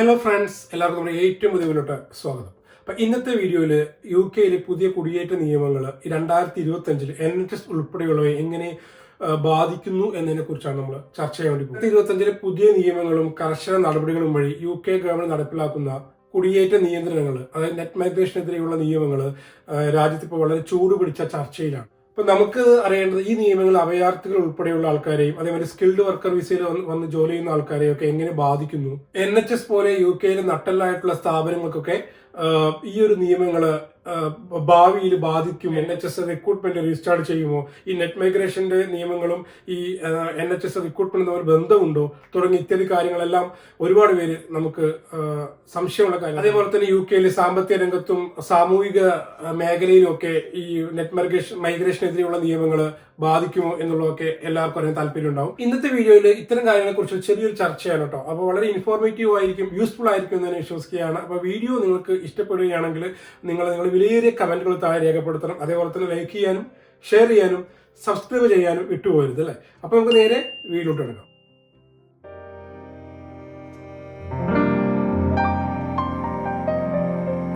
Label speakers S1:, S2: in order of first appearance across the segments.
S1: Hello friends എല്ലാവർക്കും നമ്മുടെ ഏറ്റവും പുതിയ വീഡിയോട്ട് സ്വാഗതം. അപ്പൊ ഇന്നത്തെ വീഡിയോയിൽ യു കെയിലെ പുതിയ കുടിയേറ്റ നിയമങ്ങൾ രണ്ടായിരത്തി ഇരുപത്തി അഞ്ചിൽ എൻ എച്ച് എസ് ഉൾപ്പെടെയുള്ളവയെ എങ്ങനെ ബാധിക്കുന്നു എന്നതിനെ കുറിച്ചാണ് നമ്മൾ ചർച്ച ചെയ്യാൻ വേണ്ടി പോകുന്നത്. ഇരുപത്തി അഞ്ചിലെ പുതിയ നിയമങ്ങളും കർശന നടപടികളും വഴി യു കെ ഗവൺമെന്റ് നടപ്പിലാക്കുന്ന കുടിയേറ്റ നിയന്ത്രണങ്ങൾ അതായത് നെറ്റ് മൈഗ്രേഷനെതിരെയുള്ള നിയമങ്ങൾ രാജ്യത്ത് ഇപ്പോൾ വളരെ ചൂടുപിടിച്ച ചർച്ചയിലാണ്. ഇപ്പൊ നമുക്ക് അറിയേണ്ടത് ഈ നിയമങ്ങൾ അഭയാർത്ഥികൾ ഉൾപ്പെടെയുള്ള ആൾക്കാരെയും അതേപോലെ സ്കിൽഡ് വർക്കർ വിസയിൽ വന്ന് ജോലി ചെയ്യുന്ന ആൾക്കാരെയും ഒക്കെ എങ്ങനെ ബാധിക്കുന്നു? എൻ എച്ച് എസ് പോലെ യു കെയിലെ നട്ടലായിട്ടുള്ള സ്ഥാപനങ്ങൾക്കൊക്കെ ഈ ഒരു നിയമങ്ങൾ ഭാവിയിൽ ബാധിക്കും. N H S recruitment restart ചെയ്യുമോ? ഈ നെറ്റ് മൈഗ്രേഷന്റെ നിയമങ്ങളും ഈ എൻ എച്ച് എസ് റിക്രൂട്ട്മെന്റ് തമ്മിൽ ബന്ധമുണ്ടോ? തുടങ്ങി ഇത്യാദി കാര്യങ്ങളെല്ലാം ഒരുപാട് പേര് നമുക്ക് സംശയമുള്ള കാര്യം അതേപോലെ തന്നെ യു കെയിലെ സാമ്പത്തിക രംഗത്തും സാമൂഹിക മേഖലയിലൊക്കെ ഈ നെറ്റ് മൈഗ്രേഷൻ മൈഗ്രേഷനെതിരെയുള്ള നിയമങ്ങൾ ബാധിക്കുമോ എന്നുള്ളതൊക്കെ എല്ലാവർക്കും അറിയാൻ താല്പര്യം ഉണ്ടാവും ഇന്നത്തെ വീഡിയോയിൽ ഇത്തരം കാര്യങ്ങളെ കുറിച്ച് ചെറിയൊരു ചർച്ചയാണ് കേട്ടോ. അപ്പോൾ വളരെ ഇൻഫോർമേറ്റീവ് ആയിരിക്കും യൂസ്ഫുൾ ആയിരിക്കും എന്ന് വിശ്വസിക്കുകയാണ്. അപ്പോൾ വീഡിയോ നിങ്ങൾക്ക് ഇഷ്ടപ്പെടുകയാണെങ്കിൽ നിങ്ങൾ നിങ്ങൾ വിലയേറിയ കമന്റുകൾ താഴെ രേഖപ്പെടുത്തണം. അതേപോലെ തന്നെ ലൈക്ക് ചെയ്യാനും ഷെയർ ചെയ്യാനും സബ്സ്ക്രൈബ് ചെയ്യാനും വിട്ടുപോകരുത് അല്ലേ? അപ്പോൾ നമുക്ക് നേരെ വീഡിയോട്ട് എടുക്കാം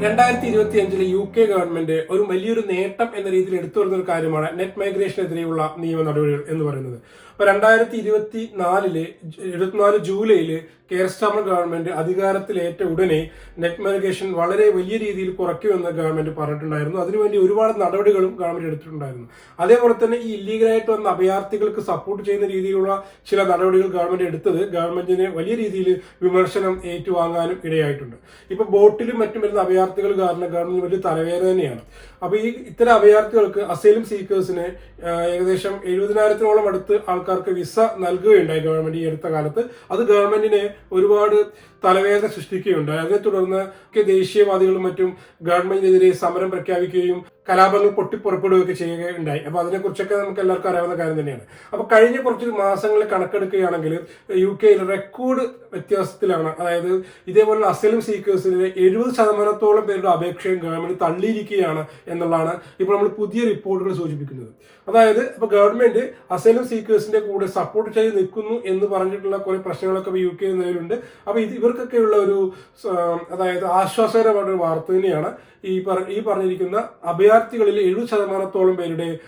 S1: രണ്ടായിരത്തി ഇരുപത്തി അഞ്ചിലെ യു കെ ഗവൺമെന്റ് ഒരു വലിയൊരു നേട്ടം എന്ന രീതിയിൽ എടുത്തു വരുന്ന ഒരു കാര്യമാണ് നെറ്റ് മൈഗ്രേഷനെതിരെയുള്ള നിയമ നടപടികൾ എന്ന് പറയുന്നത്. അപ്പൊ രണ്ടായിരത്തി ഇരുപത്തി നാലിൽ ഇരുപത്തിനാല് ജൂലൈയിൽ കെയർ ഗവൺമെന്റ് അധികാരത്തിലേറ്റ ഉടനെ നെറ്റ് മൈഗ്രേഷൻ വളരെ വലിയ രീതിയിൽ കുറയ്ക്കുമെന്ന് ഗവൺമെന്റ് പറഞ്ഞിട്ടുണ്ടായിരുന്നു. അതിനുവേണ്ടി ഒരുപാട് നടപടികളും ഗവൺമെന്റ് എടുത്തിട്ടുണ്ടായിരുന്നു. അതേപോലെ തന്നെ ഈ ഇല്ലീഗലായിട്ട് വന്ന അഭയാർത്ഥികൾക്ക് സപ്പോർട്ട് ചെയ്യുന്ന രീതിയിലുള്ള ചില നടപടികൾ ഗവൺമെന്റ് എടുത്തത് ഗവൺമെന്റിനെ വലിയ രീതിയിൽ വിമർശനം ഏറ്റുവാങ്ങാനും ഇടയായിട്ടുണ്ട്. ഇപ്പൊ ബോട്ടിലും മറ്റും വരുന്ന അഭയാർത്ഥികൾ കാരണം ഗവൺമെന്റ് വലിയ തലവേദന തന്നെയാണ് അപ്പൊ ഈ ഇത്തരം അഭയാർത്ഥികൾക്ക് അസൈലും സീക്കേഴ്സിന് ഏകദേശം എഴുപതിനായിരത്തിനോളം അടുത്ത് ആൾക്കാർക്ക് വിസ നൽകുകയുണ്ടായി ഗവൺമെന്റ് ഈ അടുത്ത കാലത്ത്. അത് ഗവൺമെന്റിനെ ഒരുപാട് തലവേദന സൃഷ്ടിക്കുകയുണ്ടായി അതിനെ തുടർന്ന് ദേശീയവാദികളും മറ്റും ഗവൺമെന്റിനെതിരെ സമരം പ്രഖ്യാപിക്കുകയും കലാപങ്ങൾ പൊട്ടിപ്പുറപ്പെടുകയൊക്കെ ചെയ്യുകയുണ്ടായി. അപ്പൊ അതിനെക്കുറിച്ചൊക്കെ നമുക്ക് എല്ലാവർക്കും അറിയാവുന്ന കാര്യം തന്നെയാണ്. അപ്പൊ കഴിഞ്ഞ കുറച്ച് മാസങ്ങളിൽ കണക്കെടുക്കുകയാണെങ്കിൽ യു കെയിൽ റെക്കോർഡ് വ്യത്യാസത്തിലാണ്. അതായത് ഇതേപോലെ അസലം സീക്കേഴ്സിലെ എഴുപത് ശതമാനത്തോളം പേരുടെ അപേക്ഷയും ഗവൺമെന്റ് തള്ളിയിരിക്കുകയാണ് എന്നുള്ളതാണ് ഇപ്പോൾ നമ്മൾ പുതിയ റിപ്പോർട്ടുകൾ സൂചിപ്പിക്കുന്നത്. അതായത് ഇപ്പൊ ഗവൺമെന്റ് അസലം സീക്കേഴ്സിന്റെ കൂടെ സപ്പോർട്ട് ചെയ്ത് നിൽക്കുന്നു എന്ന് പറഞ്ഞിട്ടുള്ള കുറെ പ്രശ്നങ്ങളൊക്കെ യു കെ നിലവിലുണ്ട്. അപ്പൊ ഇത് ഇവർക്കൊക്കെയുള്ള ഒരു അതായത് ആശ്വാസകരമായ വാർത്ത തന്നെയാണ്. ഈ പറ- ഈ പറഞ്ഞിരിക്കുന്ന അഭയാർത്ഥികളിൽ എഴുപത് ശതമാനത്തോളം പേരുടെ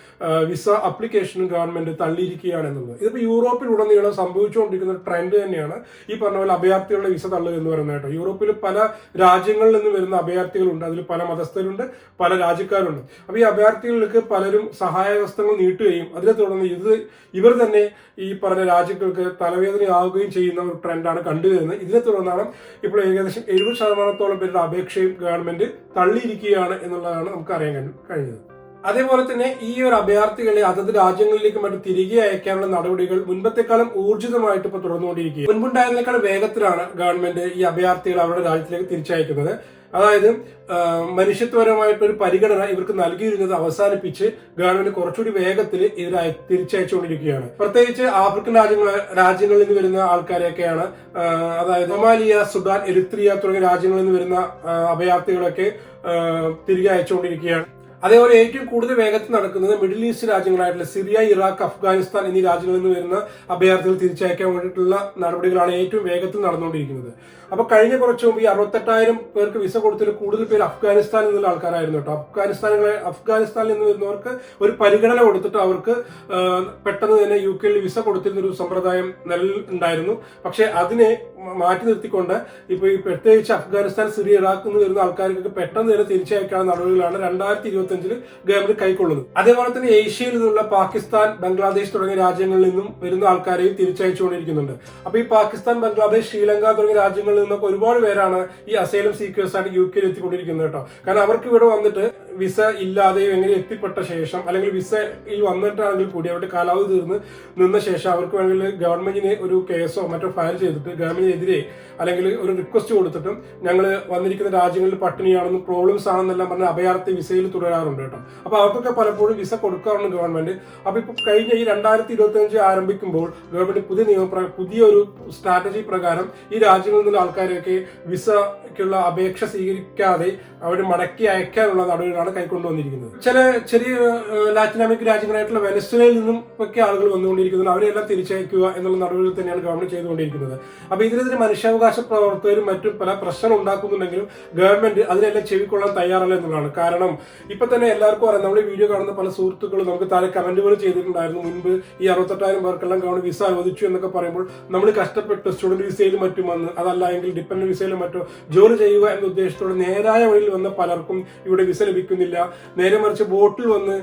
S1: വിസ അപ്ലിക്കേഷനും ഗവൺമെന്റ് തള്ളിയിരിക്കുകയാണ് എന്നുള്ളത്. ഇതിപ്പോ യൂറോപ്പിലുടനീളം സംഭവിച്ചുകൊണ്ടിരിക്കുന്ന ട്രെൻഡ് തന്നെയാണ്. ഈ പറഞ്ഞ പോലെ അഭയാർത്ഥികളുടെ വിസ തള്ളുക എന്ന് പറയുന്നത് കേട്ടോ. യൂറോപ്പിൽ പല രാജ്യങ്ങളിൽ നിന്ന് വരുന്ന അഭയാർത്ഥികളുണ്ട്. അതിൽ പല മതസ്ഥരുണ്ട് പല രാജ്യക്കാരുണ്ട്. അപ്പൊ ഈ അഭയാർത്ഥികൾക്ക് പലരും സഹായ വ്യവസ്ഥകൾ നീട്ടുകയും അതിനെ തുടർന്ന് ഇത് ഇവർ തന്നെ ഈ പറഞ്ഞ രാജ്യങ്ങൾക്ക് തലവേദനയാവുകയും ചെയ്യുന്ന ഒരു ട്രെൻഡാണ് കണ്ടുവരുന്നത്. ഇതിനെ തുടർന്നാണ് ഇപ്പോൾ ഏകദേശം എഴുപത് ശതമാനത്തോളം പേരുടെ അപേക്ഷയും ഗവൺമെന്റ് തള്ളിയിരിക്കുകയാണ് എന്നുള്ളതാണ് നമുക്ക് അറിയാൻ കഴിഞ്ഞത് അതേപോലെ തന്നെ ഈ ഒരു അഭയാർത്ഥികളെ അതത് രാജ്യങ്ങളിലേക്ക് മറ്റും തിരികെ അയക്കാനുള്ള നടപടികൾ മുൻപത്തെക്കാളും ഊർജിതമായിട്ട് ഇപ്പൊ തുടർന്നുകൊണ്ടിരിക്കുക മുൻപുണ്ടായതിനേക്കാൾ വേഗത്തിലാണ് ഗവൺമെന്റ് ഈ അഭയാർത്ഥികളെ അവരുടെ രാജ്യത്തിലേക്ക് തിരിച്ചയക്കുന്നത്. അതായത് മനുഷ്യത്വപരമായിട്ടൊരു പരിഗണന ഇവർക്ക് നൽകിയിരുന്നത് അവസാനിപ്പിച്ച് ഗവൺമെന്റ് കുറച്ചുകൂടി വേഗത്തിൽ ഇവരെ തിരിച്ചയച്ചുകൊണ്ടിരിക്കുകയാണ്. പ്രത്യേകിച്ച് ആഫ്രിക്കൻ രാജ്യങ്ങൾ രാജ്യങ്ങളിൽ നിന്ന് വരുന്ന ആൾക്കാരെയൊക്കെയാണ് അതായത് ഒമാലിയ സുഡാൻ എരിത്രിയ തുടങ്ങിയ രാജ്യങ്ങളിൽ നിന്ന് വരുന്ന അഭയാർത്ഥികളൊക്കെ തിരികെ അയച്ചുകൊണ്ടിരിക്കുകയാണ്. അതേപോലെ ഏറ്റവും കൂടുതൽ വേഗത്തിൽ നടക്കുന്നത് മിഡിൽ ഈസ്റ്റ് രാജ്യങ്ങളായിട്ടുള്ള സിറിയ ഇറാഖ് അഫ്ഗാനിസ്ഥാൻ എന്നീ രാജ്യങ്ങളിൽ നിന്ന് വരുന്ന അഭയാർത്ഥികൾ തിരിച്ചയക്കാൻ വേണ്ടിയിട്ടുള്ള നടപടികളാണ് ഏറ്റവും വേഗത്തിൽ നടന്നുകൊണ്ടിരിക്കുന്നത്. അപ്പൊ കഴിഞ്ഞ കുറച്ച് മുമ്പ് ഈ അറുപത്തെട്ടായിരം പേർക്ക് വിസ കൊടുത്തതിൽ കൂടുതൽ പേര് അഫ്ഗാനിസ്ഥാനിൽ നിന്നുള്ള ആൾക്കാരായിരുന്നു കേട്ടോ. അഫ്ഗാനിസ്ഥാനിലെ അഫ്ഗാനിസ്ഥാനിൽ നിന്ന് വരുന്നവർക്ക് ഒരു പരിഗണന കൊടുത്തിട്ട് അവർക്ക് പെട്ടെന്ന് തന്നെ യു കെയിൽ വിസ കൊടുത്തിരുന്ന ഒരു സമ്പ്രദായം നിലണ്ടായിരുന്നു പക്ഷേ അതിനെ മാറ്റി നിർത്തിക്കൊണ്ട് ഇപ്പൊ ഈ പ്രത്യേകിച്ച് അഫ്ഗാനിസ്ഥാൻ സിറിയ ഇറാഖിൽ നിന്ന് വരുന്ന ആൾക്കാർക്കൊക്കെ പെട്ടെന്ന് തന്നെ തിരിച്ചയക്കാനുള്ള നടപടികളാണ് രണ്ടായിരത്തി ഇരുപത്തി അഞ്ചിൽ ഗവൺമെന്റ് കൈക്കൊള്ളുന്നത്. അതേപോലെ തന്നെ ഏഷ്യയിൽ നിന്നുള്ള പാകിസ്ഥാൻ ബംഗ്ലാദേശ് തുടങ്ങിയ രാജ്യങ്ങളിൽ നിന്നും വരുന്ന ആൾക്കാരെയും തിരിച്ചയച്ചുകൊണ്ടിരിക്കുന്നുണ്ട്. അപ്പൊ ഈ പാകിസ്ഥാൻ ബംഗ്ലാദേശ് ശ്രീലങ്ക തുടങ്ങിയ രാജ്യങ്ങളിൽ നിന്നൊക്കെ ഒരുപാട് പേരാണ് ഈ അസൈലം സീക്വേഴ്സ് ആയിട്ട് യു കെയിൽ എത്തിക്കൊണ്ടിരിക്കുന്നത് കേട്ടോ. കാരണം അവർക്ക് ഇവിടെ വന്നിട്ട് വിസ ഇല്ലാതെയോ എങ്ങനെ എത്തിപ്പെട്ട ശേഷം അല്ലെങ്കിൽ വിസയിൽ വന്നിട്ടാണെങ്കിൽ കൂടി അവരുടെ കാലാവധി തീർന്ന് നിന്ന ശേഷം അവർക്ക് വേണമെങ്കിൽ ഗവൺമെന്റിന് ഒരു കേസോ മറ്റോ ഫയൽ ചെയ്തിട്ട് ഗവൺമെന്റിനെതിരെ അല്ലെങ്കിൽ ഒരു റിക്വസ്റ്റ് കൊടുത്തിട്ടും ഞങ്ങൾ വന്നിരിക്കുന്ന രാജ്യങ്ങളിൽ പട്ടിണിയാണെന്നും പ്രോബ്ലംസ് ആണെന്നെല്ലാം പറഞ്ഞ് അഭയാർത്ഥി വിസയിൽ തുടരാറുണ്ട് കേട്ടോ. അപ്പൊ അവർക്കൊക്കെ പലപ്പോഴും വിസ കൊടുക്കാറുണ്ട് ഗവൺമെന്റ്. അപ്പൊ ഇപ്പൊ കഴിഞ്ഞ ഈ രണ്ടായിരത്തി ഇരുപത്തി ആരംഭിക്കുമ്പോൾ ഗവൺമെന്റ് പുതിയ നിയമപ്ര പുതിയ ഒരു സ്ട്രാറ്റജി പ്രകാരം ഈ രാജ്യങ്ങളിൽ നിന്നുള്ള ആൾക്കാരെയൊക്കെ വിസയ്ക്കുള്ള അപേക്ഷ സ്വീകരിക്കാതെ അവർ മടക്കി അയക്കാനുള്ള നടപടികളാണ് കൈക്കൊണ്ടുവന്നിരിക്കുന്നത്. ചില ചെറിയ ലാറ്റിൻ അമേരിക്കൻ രാജ്യങ്ങളായിട്ടുള്ള വെനസ്വലയിൽ നിന്നും ഒക്കെ ആളുകൾ വന്നുകൊണ്ടിരിക്കുന്നത് അവരെല്ലാം തിരിച്ചയക്കുക എന്നുള്ള നടപടികൾ തന്നെയാണ് ഗവൺമെന്റ് ചെയ്തുകൊണ്ടിരിക്കുന്നത്. അപ്പൊ ഇതിനെതിരെ മനുഷ്യാവകാശ പ്രവർത്തകരും മറ്റും പല പ്രശ്നം ഉണ്ടാക്കുന്നുണ്ടെങ്കിലും ഗവൺമെന്റ് അതിനെല്ലാം ചെവിക്കൊള്ളാൻ തയ്യാറല്ല എന്നുള്ളതാണ്. കാരണം ഇപ്പൊ തന്നെ എല്ലാവർക്കും അറിയാം. നമ്മൾ ഈ വീഡിയോ കാണുന്ന പല സുഹൃത്തുക്കളും നമുക്ക് താഴെ കമന്റുകൾ ചെയ്തിട്ടുണ്ടായിരുന്നു. മുൻപ് ഈ അറുപത്തെട്ടായിരം പേർക്കെല്ലാം ഗവൺമെന്റ് വിസ അനുവദിച്ചു എന്നൊക്കെ പറയുമ്പോൾ നമ്മൾ കഷ്ടപ്പെട്ട്. സ്റ്റുഡന്റ് വിസയിലും മറ്റും വന്ന് അതല്ല എങ്കിൽ ഡിപ്പെൻഡന്റ് വിസയിലും മറ്റോ ജോലി ചെയ്യുക എന്ന ഉദ്ദേശത്തോടെ നേരായ വഴിയിൽ വന്ന പലർക്കും ഇവിടെ വിസ ലഭിക്കുന്നില്ല നേരെ മറിച്ച് ബോട്ടിൽ വന്ന്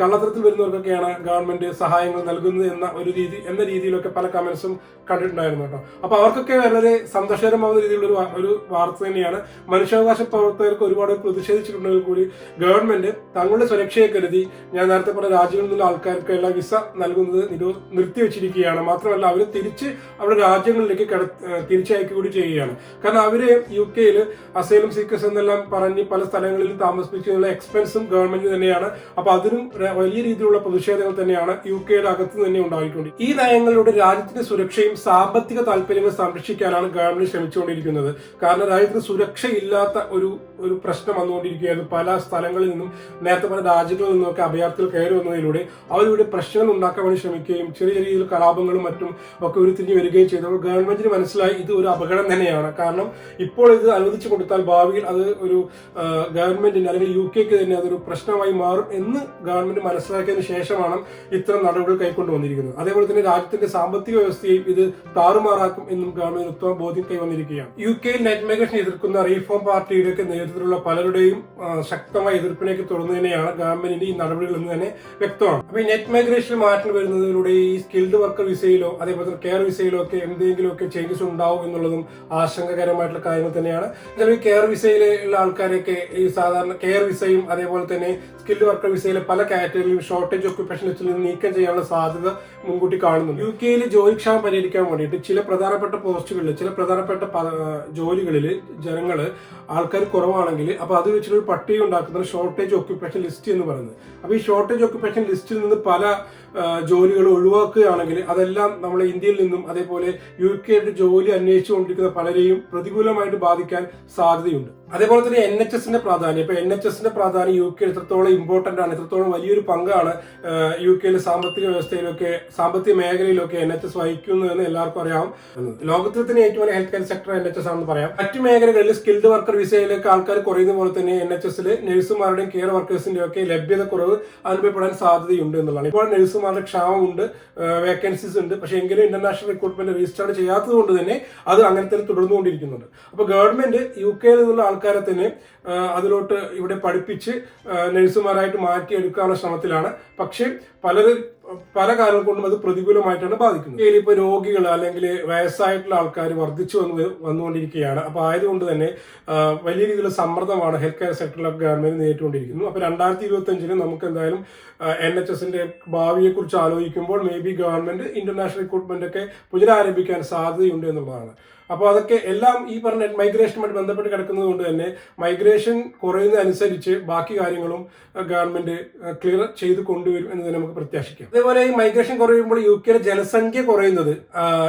S1: കള്ളത്തരത്തിൽ വരുന്നവർക്കൊക്കെയാണ് ഗവൺമെന്റ് സഹായങ്ങൾ നൽകുന്നത് എന്ന ഒരു രീതി എന്ന രീതിയിലൊക്കെ പല കമന്റ്സും കണ്ടിട്ടുണ്ടായിരുന്നു കേട്ടോ. അപ്പൊ അവർക്കൊക്കെ വളരെ സന്തോഷകരമാവുന്ന രീതിയിലുള്ള ഒരു വാർത്ത തന്നെയാണ്. മനുഷ്യാവകാശ പ്രവർത്തകർക്ക് ഒരുപാട് പ്രതിഷേധിച്ചിട്ടുണ്ടെങ്കിൽ കൂടി ഗവൺമെന്റ് തങ്ങളുടെ സുരക്ഷയെ കരുതി ഞാൻ നേരത്തെ പറഞ്ഞ രാജ്യങ്ങളിൽ നിന്നുള്ള ആൾക്കാർക്ക് എല്ലാം വിസ നൽകുന്നത് നിർത്തിവെച്ചിരിക്കുകയാണ് മാത്രമല്ല അവർ തിരിച്ച് അവരുടെ രാജ്യങ്ങളിലേക്ക് തിരിച്ചയക്കുക കൂടി ചെയ്യുകയാണ്. കാരണം അവർ യു കെയിൽ അസൈലും സീക്കേഴ്സ് എന്നെല്ലാം പറഞ്ഞ് പല സ്ഥലങ്ങളിൽ താമസിപ്പിക്കാനുള്ള എക്സ്പെൻസും ഗവൺമെന്റ് തന്നെയാണ്. അപ്പൊ അതിനും വലിയ രീതിയിലുള്ള പ്രതിഷേധങ്ങൾ തന്നെയാണ് യു കെയുടെ അകത്ത് തന്നെ ഉണ്ടായിട്ടുണ്ട് ഈ നയങ്ങളുടെ രാജ്യത്തിന്റെ സുരക്ഷയും സാമ്പത്തിക താല്പര്യങ്ങൾ സംരക്ഷിക്കാനാണ് ഗവൺമെന്റ് ശ്രമിച്ചുകൊണ്ടിരിക്കുന്നത്. കാരണം രാജ്യത്തിന് സുരക്ഷയില്ലാത്ത ഒരു ഒരു പ്രശ്നം വന്നുകൊണ്ടിരിക്കുകയായിരുന്നു. പല സ്ഥലങ്ങളിൽ നിന്നും നേരത്തെ പല രാജ്യങ്ങളിൽ നിന്നൊക്കെ അഭയാർത്ഥികൾ കയറി വന്നതിലൂടെ അവരിവിടെ പ്രശ്നങ്ങൾ ഉണ്ടാക്കാൻ വേണ്ടി ശ്രമിക്കുകയും ചെറിയ രീതിയിൽ കലാപങ്ങളും മറ്റും ഒക്കെ ഉരുത്തിരിഞ്ഞ് വരികയും ചെയ്തപ്പോൾ ഗവൺമെന്റിന് മനസ്സിലായി ഇത് ഒരു അപകടം തന്നെയാണ്. കാരണം ഇപ്പോൾ ഇത് അനുവദിച്ചു കൊടുത്താൽ ഭാവിയിൽ അത് ഒരു ഗവൺമെന്റിന് അല്ലെങ്കിൽ യു കെക്ക് തന്നെ അതൊരു പ്രശ്നമായി മാറും എന്ന് ഗവൺമെന്റ് മനസ്സിലാക്കിയതിനു ശേഷമാണ് ഇത്തരം നടപടികൾ കൈക്കൊണ്ടു വന്നിരിക്കുന്നത്. അതേപോലെ തന്നെ രാജ്യത്തിന്റെ സാമ്പത്തിക വ്യവസ്ഥയെയും ഇത് താറുമാറാക്കും എന്നും ഗവൺമെന്റ് ഉത്തമ ബോധ്യം കൈവന്നിരിക്കുകയാണ്. യു കെയിൽ നെറ്റ് മൈഗ്രേഷൻ എതിർക്കുന്ന റീഫോം പാർട്ടിയുടെയൊക്കെ നേതൃത്വത്തിലുള്ള പലരുടെയും ശക്തമായ എതിർപ്പിനേക്ക് തുറന്നു തന്നെയാണ് ഗവൺമെന്റിന്റെ ഈ നടപടികൾ എന്ന് തന്നെ വ്യക്തമാണ്. അപ്പൊ ഈ നെറ്റ് മൈഗ്രേഷൻ മാറ്റം വരുന്നതിലൂടെ ഈ സ്കിൽഡ് വർക്കർ വിസയിലോ അതേപോലെ തന്നെ കെയർ വിസയിലോ ഒക്കെ എന്തെങ്കിലും ഒക്കെ ചേഞ്ചസ് ഉണ്ടാവും എന്നുള്ളതും ആശങ്കകരമായിട്ടുള്ള കാര്യങ്ങൾ തന്നെയാണ്. ചിലപ്പോൾ കെയർ വിസയിലുള്ള ആൾക്കാരെയൊക്കെ ഈ സാധാരണ കെയർ വിസയും അതേപോലെ തന്നെ സ്കിൽഡ് വർക്കർ വിസയിലെ പല കാറ്റഗറിയിലും ഷോർട്ടേജ് ഓക്യുപ്പേഷൻ ലിസ്റ്റിൽ നിന്ന് നീക്കം ചെയ്യാനുള്ള സാധ്യത മുൻകൂട്ടി കാണുന്നുണ്ട്. യു കെയിൽ ജോലിക്ഷാമം പരിഹരിക്കാൻ വേണ്ടിയിട്ട് ചില പ്രധാനപ്പെട്ട പോസ്റ്റുകളിൽ ചില പ്രധാനപ്പെട്ട ജോലികളിൽ ജനങ്ങൾ ആൾക്കാർ കുറവാണെങ്കിൽ അപ്പൊ അത് വെച്ചിട്ട് ഒരു പട്ടിക ഉണ്ടാക്കുന്ന ഷോർട്ടേജ് ഓക്യുപ്പേഷൻ ലിസ്റ്റ് എന്ന് പറയുന്നത്. അപ്പൊ ഈ ഷോർട്ടേജ് ഓക്യുപ്പേഷൻ ലിസ്റ്റിൽ നിന്ന് പല ജോലികൾ ഒഴിവാക്കുകയാണെങ്കിൽ അതെല്ലാം നമ്മൾ ഇന്ത്യയിൽ നിന്നും അതേപോലെ യു കെയുടെ ജോലി അന്വേഷിച്ചുകൊണ്ടിരിക്കുന്ന പലരെയും പ്രതികൂലമായിട്ട് ബാധിക്കാൻ സാധ്യതയുണ്ട്. അതേപോലെ തന്നെ എൻ എച്ച് എസിന്റെ പ്രാധാന്യം. ഇപ്പൊ എൻ എച്ച് എസിന്റെ പ്രാധാന്യം യു കെ എത്രത്തോളം ഇമ്പോർട്ടന്റ് ആണ് എത്രത്തോളം വലിയൊരു പങ്കാണ് യു കെയിലെ സാമ്പത്തിക വ്യവസ്ഥയിലൊക്കെ സാമ്പത്തിക മേഖലയിലൊക്കെ എൻ എച്ച് എസ് വഹിക്കുന്നു എന്ന് എല്ലാവർക്കും അറിയാം. ലോകത്തിൽ തന്നെ ഏറ്റവും health care sector N H S ആണെന്ന് പറയാം. മറ്റു മേഖലകളിൽ സ്കിൽഡ് വർക്കർ വിസയിലേക്ക് ആൾക്കാർ കുറയുന്ന പോലെ തന്നെ എൻ എച്ച് എസിൽ നഴ്സുമാരുടെയും കെയർ വർക്കേഴ്സിന്റെയും ഒക്കെ ലഭ്യത കുറവ് അനുഭവപ്പെടാൻ സാധ്യതയുണ്ട് എന്നുള്ളതാണ്. ഇപ്പോൾ നഴ്സുമാരുടെ ക്ഷാമമുണ്ട് വേക്കൻസീസ് ഉണ്ട്. പക്ഷേ എങ്കിലും ഇന്റർനാഷണൽ റിക്രൂട്ട്മെന്റ് രജിസ്റ്റർ ചെയ്യാത്തത് കൊണ്ട് തന്നെ അത് അങ്ങനെ തന്നെ തുടർന്നുകൊണ്ടിരിക്കുന്നുണ്ട്. അപ്പോൾ ഗവൺമെന്റ് യു കെയിൽ നിന്നുള്ള ആൾക്കാരെ തന്നെ അതിലോട്ട് ഇവിടെ പഠിപ്പിച്ച് നഴ്സുമാരായിട്ട് മാറ്റിയെടുക്കാനുള്ള ശ്രമത്തിലാണ്. പക്ഷേ പലരും പല കാരണങ്ങൾ കൊണ്ടും അത് പ്രതികൂലമായിട്ടാണ് ബാധിക്കുന്നത്. ഇതിൽ ഇപ്പൊ രോഗികൾ അല്ലെങ്കിൽ വയസ്സായിട്ടുള്ള ആൾക്കാർ വർദ്ധിച്ചു വന്ന് വന്നുകൊണ്ടിരിക്കുകയാണ്. അപ്പോൾ ആയതുകൊണ്ട് തന്നെ വലിയ രീതിയിലുള്ള സമ്മർദ്ദമാണ് ഹെൽത്ത് കെയർ സെക്ടറിലൊക്കെ ഗവൺമെന്റ് നേരിട്ടുകൊണ്ടിരിക്കുന്നു അപ്പൊ രണ്ടായിരത്തി ഇരുപത്തി അഞ്ചിന് നമുക്ക് എന്തായാലും എൻ എച്ച് എസിന്റെ ഭാവിയെ കുറിച്ച് ആലോചിക്കുമ്പോൾ maybe government international recruitment ഒക്കെ പുനരാരംഭിക്കാൻ സാധ്യതയുണ്ട് എന്നുള്ളതാണ്. അപ്പോൾ അതൊക്കെ എല്ലാം ഈ പറഞ്ഞ മൈഗ്രേഷനുമായിട്ട് ബന്ധപ്പെട്ട് കിടക്കുന്നത് കൊണ്ട് തന്നെ മൈഗ്രേഷൻ കുറയുന്നതനുസരിച്ച് ബാക്കി കാര്യങ്ങളും ഗവൺമെന്റ് ക്ലിയർ ചെയ്ത് കൊണ്ടുവരും എന്ന് നമുക്ക് പ്രത്യാശിക്കാം. അതേപോലെ ഈ മൈഗ്രേഷൻ കുറയുമ്പോൾ യു കെയിലെ ജനസംഖ്യ കുറയുന്നത്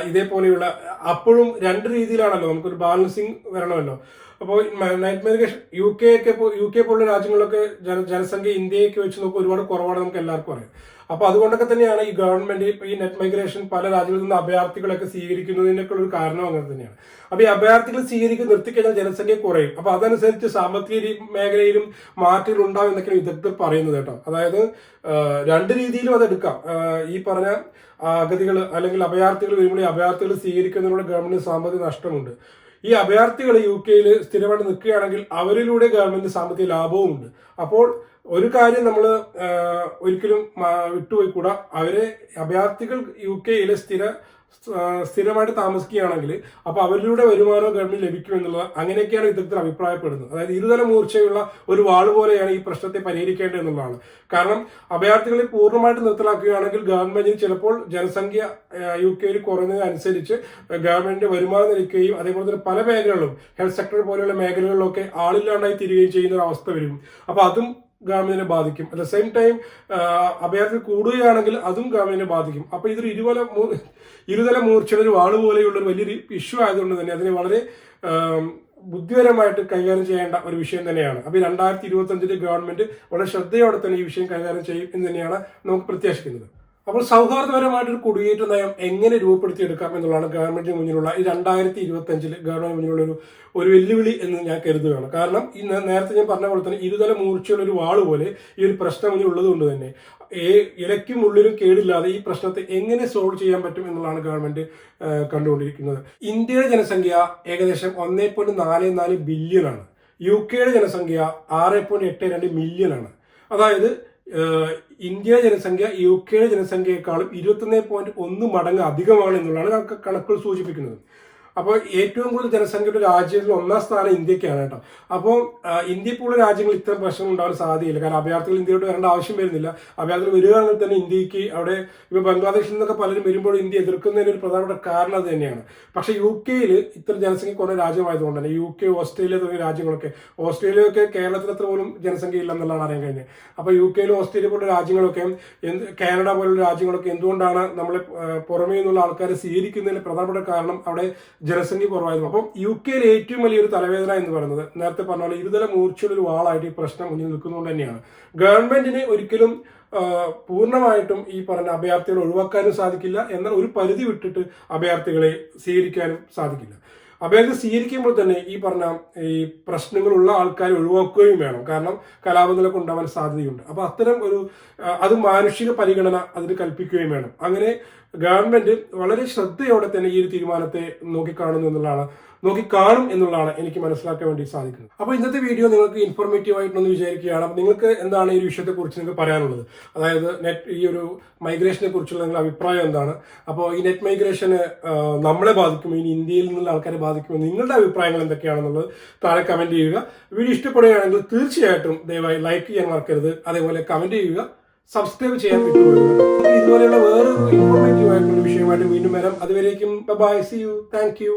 S1: ഇതേപോലെയുള്ള അപ്പോഴും രണ്ട് രീതിയിലാണല്ലോ നമുക്കൊരു ബാലൻസിങ് വരണമല്ലോ. അപ്പോൾ നൈറ്റ് മൈഗ്രേഷൻ യു കെ ഒക്കെ യു കെ പോലുള്ള രാജ്യങ്ങളൊക്കെ ജന ജനസംഖ്യ ഇന്ത്യയൊക്കെ വെച്ച് നോക്കുമ്പോൾ ഒരുപാട് കുറവാണ് നമുക്ക് എല്ലാവർക്കും അറിയാം. അപ്പൊ അതുകൊണ്ടൊക്കെ തന്നെയാണ് ഈ ഗവൺമെന്റ് ഈ നെറ്റ് മൈഗ്രേഷൻ പല രാജ്യങ്ങളിൽ നിന്ന് അഭയാർത്ഥികളൊക്കെ സ്വീകരിക്കുന്നതിനൊക്കെ ഒരു കാരണം അങ്ങനെ തന്നെയാണ്. അപ്പൊ ഈ അഭയാർത്ഥികൾ സ്വീകരിക്കുന്ന നിർത്തിക്കഴിഞ്ഞാൽ ജനസംഖ്യ കുറയും. അപ്പൊ അതനുസരിച്ച് സാമ്പത്തിക മേഖലയിലും മാറ്റങ്ങൾ ഉണ്ടാവും എന്നൊക്കെയാണ് വിദഗ്ധർ പറയുന്നത് കേട്ടോ. അതായത് രണ്ട് രീതിയിലും അതെടുക്കാം ഈ പറഞ്ഞ അഗതികൾ അല്ലെങ്കിൽ അഭയാർത്ഥികൾ വരുമ്പോൾ ഈ അഭയാർത്ഥികൾ സ്വീകരിക്കുന്നതിലൂടെ ഗവൺമെന്റ് സാമ്പത്തിക നഷ്ടമുണ്ട്. ഈ അഭയാർത്ഥികൾ യു കെയിൽ സ്ഥിരമായിട്ട് നിൽക്കുകയാണെങ്കിൽ അവരിലൂടെ ഗവൺമെന്റ് സാമ്പത്തിക ലാഭവും ഉണ്ട് അപ്പോൾ ഒരു കാര്യം നമ്മൾ ഒരിക്കലും വിട്ടുപോയിക്കൂടാ. അവരെ അഭയാർത്ഥികൾ യു കെയിലെ സ്ഥിര സ്ഥിരമായിട്ട് താമസിക്കുകയാണെങ്കിൽ അപ്പോൾ അവരിലൂടെ വരുമാനം ഗവൺമെന്റ് ലഭിക്കുമെന്നുള്ളത് അങ്ങനെയൊക്കെയാണ് വിദഗ്ധർ അഭിപ്രായപ്പെടുന്നത്. അതായത് ഇരുതല മൂർച്ചയുള്ള ഒരു വാൾ പോലെയാണ് ഈ പ്രശ്നത്തെ പരിഹരിക്കേണ്ടത് എന്നുള്ളതാണ്. കാരണം അഭയാർത്ഥികളെ പൂർണമായിട്ട് നിർത്തലാക്കുകയാണെങ്കിൽ ഗവൺമെന്റിന് ചിലപ്പോൾ ജനസംഖ്യ യു കെയിൽ കുറഞ്ഞതനുസരിച്ച് ഗവൺമെന്റിന്റെ വരുമാനം നിൽക്കുകയും അതേപോലെ തന്നെ പല മേഖലകളിലും ഹെൽത്ത് സെക്ടർ പോലെയുള്ള മേഖലകളിലൊക്കെ ആളില്ലാണ്ടായി തീരുകയും ചെയ്യുന്ന ഒരു അവസ്ഥ വരും. അപ്പോൾ അതും ഗവൺമെന്റിനെ ബാധിക്കും. അറ്റ് ദ സെയിം ടൈം അഭയാർത്ഥി കൂടുകയാണെങ്കിൽ അതും ഗവൺമെന്റിനെ ബാധിക്കും. അപ്പൊ ഇതൊരു ഇരുവല മൂ- ഇരുതല മൂർച്ചയുടെ ഒരു വാൾ പോലെയുള്ള ഒരു വലിയൊരു ഇഷ്യൂ ആയതുകൊണ്ട് തന്നെ അതിനെ വളരെ ബുദ്ധിപരമായിട്ട് കൈകാര്യം ചെയ്യേണ്ട ഒരു വിഷയം തന്നെയാണ്. അപ്പൊ ഈ രണ്ടായിരത്തി ഇരുപത്തി അഞ്ചിൽ ഗവൺമെന്റ് വളരെ ശ്രദ്ധയോടെ തന്നെ ഈ വിഷയം കൈകാര്യം ചെയ്യും എന്ന് തന്നെയാണ് നമുക്ക് പ്രത്യാശിക്കുന്നത്. അപ്പോൾ സൗഹാർദ്ദപരമായിട്ടൊരു കുടിയേറ്റ നയം എങ്ങനെ രൂപപ്പെടുത്തിയെടുക്കാം എന്നുള്ളതാണ് ഗവൺമെന്റിന് മുന്നിലുള്ള ഈ രണ്ടായിരത്തി ഇരുപത്തി അഞ്ചിൽ ഗവൺമെന്റ് മുന്നിലുള്ള ഒരു ഒരു വെല്ലുവിളി എന്ന് ഞാൻ കരുതുകയാണ്. കാരണം ഈ നേരത്തെ ഞാൻ പറഞ്ഞ പോലെ തന്നെ ഇരുതല മൂർച്ചയുള്ള ഒരു വാൾ പോലെ ഈ ഒരു പ്രശ്നം മുന്നിൽ ഉള്ളത് കൊണ്ട് തന്നെ ഇലയ്ക്കും ഉള്ളിലും കേടില്ലാതെ ഈ പ്രശ്നത്തെ എങ്ങനെ സോൾവ് ചെയ്യാൻ പറ്റും എന്നുള്ളതാണ് ഗവൺമെന്റ് കണ്ടുകൊണ്ടിരിക്കുന്നത്. ഇന്ത്യയുടെ ജനസംഖ്യ ഏകദേശം ഒന്നേ പോയിന്റ് നാല് നാല് ബില്യൺ ആണ്. യു കെയുടെ ജനസംഖ്യ ആറ് പോയിന്റ് എട്ട് രണ്ട് മില്യൺ ആണ്. അതായത് ഏഹ്, ഇന്ത്യയുടെ ജനസംഖ്യ യു കെയുടെ ജനസംഖ്യയെക്കാളും ഇരുപത്തൊന്ന് പോയിന്റ് ഒന്ന് മടങ്ങ് അധികമാണ് എന്നുള്ളതാണ് കണക്കുകൾ സൂചിപ്പിക്കുന്നത്. അപ്പോൾ ഏറ്റവും കൂടുതൽ ജനസംഖ്യയുടെ രാജ്യത്തിൽ ഒന്നാം സ്ഥാനം ഇന്ത്യക്കാണ് കേട്ടോ. അപ്പോൾ ഇന്ത്യ പോലുള്ള രാജ്യങ്ങളിൽ ഇത്തരം പ്രശ്നം ഉണ്ടാവാൻ സാധ്യതയില്ല. കാരണം അഭയാർത്ഥികൾ ഇന്ത്യയോട് വരേണ്ട ആവശ്യം വരുന്നില്ല. അഭയാർത്ഥികൾ വരികയാണെങ്കിൽ തന്നെ ഇന്ത്യയ്ക്ക് അവിടെ ഇപ്പോൾ ബംഗ്ലാദേശിൽ നിന്നൊക്കെ പലരും വരുമ്പോൾ ഇന്ത്യ എതിർക്കുന്നതിന് ഒരു പ്രധാനപ്പെട്ട കാരണം അത് തന്നെയാണ്. പക്ഷേ യു കെയിൽ ഇത്തരം ജനസംഖ്യ കുറഞ്ഞ രാജ്യമായതുകൊണ്ട് തന്നെ യു കെ ഓസ്ട്രേലിയ തുടങ്ങിയ രാജ്യങ്ങളൊക്കെ ഓസ്ട്രേലിയയൊക്കെ കേരളത്തിൽ അത്ര പോലും ജനസംഖ്യ ഇല്ലെന്നുള്ളതാണ് അറിയാൻ കഴിഞ്ഞത്. അപ്പോൾ യു കെയിലും ഓസ്ട്രേലിയ പോലുള്ള രാജ്യങ്ങളൊക്കെ എന്ത് കാനഡ പോലുള്ള രാജ്യങ്ങളൊക്കെ എന്തുകൊണ്ടാണ് നമ്മളെ പുറമേ നിന്നുള്ള ആൾക്കാരെ സ്വീകരിക്കുന്നതിന് പ്രധാനപ്പെട്ട കാരണം അവിടെ ജനസംഖ്യ കുറവായിരുന്നു. അപ്പം യു കെയിൽ ഏറ്റവും വലിയൊരു തലവേദന എന്ന് പറയുന്നത് നേരത്തെ പറഞ്ഞ പോലെ ഇരുതല മൂർച്ചയുള്ള ഒരു വാളായിട്ട് ഈ പ്രശ്നം മുന്നിൽ നിൽക്കുന്നതുകൊണ്ട് തന്നെയാണ്. ഗവൺമെന്റിന് ഒരിക്കലും പൂർണമായിട്ടും ഈ പറഞ്ഞ അഭയാർത്ഥികളെ ഒഴിവാക്കാനും സാധിക്കില്ല. എന്നാൽ ഒരു പരിധി വിട്ടിട്ട് അഭയാർത്ഥികളെ സ്വീകരിക്കാനും സാധിക്കില്ല. അഭയാർത്ഥി സ്വീകരിക്കുമ്പോൾ തന്നെ ഈ പറഞ്ഞ ഈ പ്രശ്നങ്ങളുള്ള ആൾക്കാരെ ഒഴിവാക്കുകയും വേണം. കാരണം കലാപങ്ങളൊക്കെ ഉണ്ടാവാൻ സാധ്യതയുണ്ട്. അപ്പൊ അത്തരം ഒരു അത് മാനുഷിക പരിഗണന അതിന് കൽപ്പിക്കുകയും വേണം. അങ്ങനെ ഗവൺമെന്റ് വളരെ ശ്രദ്ധയോടെ തന്നെ ഈ ഒരു തീരുമാനത്തെ നോക്കിക്കാണുന്നു എന്നുള്ളതാണ് നോക്കിക്കാണും എന്നുള്ളതാണ് എനിക്ക് മനസ്സിലാക്കാൻ വേണ്ടി സാധിക്കുന്നത്. അപ്പോൾ ഇന്നത്തെ വീഡിയോ നിങ്ങൾക്ക് ഇൻഫോർമേറ്റീവ് ആയിട്ടൊന്ന് വിചാരിക്കുകയാണ്. അപ്പോൾ നിങ്ങൾക്ക് എന്താണ് ഈ വിഷയത്തെ കുറിച്ച് നിങ്ങൾക്ക് പറയാനുള്ളത്? അതായത് നെറ്റ് ഈ ഒരു മൈഗ്രേഷനെ കുറിച്ചുള്ള നിങ്ങളുടെ അഭിപ്രായം എന്താണ്? അപ്പോൾ ഈ നെറ്റ് മൈഗ്രേഷന് നമ്മളെ ബാധിക്കും ഇനി ഇന്ത്യയിൽ നിന്നുള്ള ആൾക്കാരെ ബാധിക്കുമോ നിങ്ങളുടെ അഭിപ്രായങ്ങൾ എന്തൊക്കെയാണെന്നുള്ളത് താഴെ കമന്റ് ചെയ്യുക. വീഡിയോ ഇഷ്ടപ്പെടുകയാണെങ്കിൽ തീർച്ചയായിട്ടും ദയവായി ലൈക്ക് ചെയ്യാൻ മറക്കരുത്. അതേപോലെ കമന്റ് ചെയ്യുക. സബ്സ്ക്രൈബ് ചെയ്യാൻ വിട്ടുപോകുക ഇതുപോലെയുള്ള വേറെ ഇൻഫോർമേറ്റീവ് ആയിട്ടുള്ള വിഷയമായിട്ട് വീണ്ടും വരാം. അതുവരേക്കും bye see you thank you